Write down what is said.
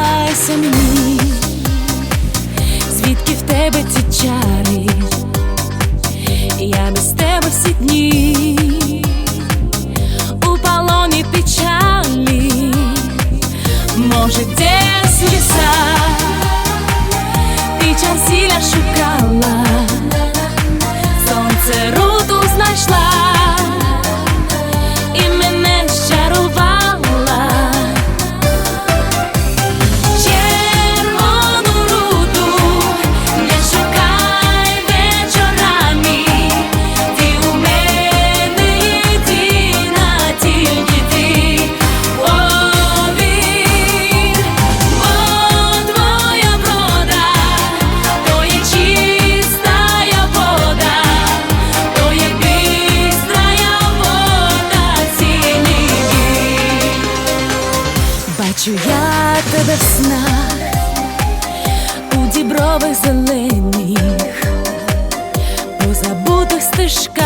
Признайся мені, звідки в тебе ці чари, я без тебе всі дні Бачу я тебе в снах у дібрових зелених, по забутих стежках,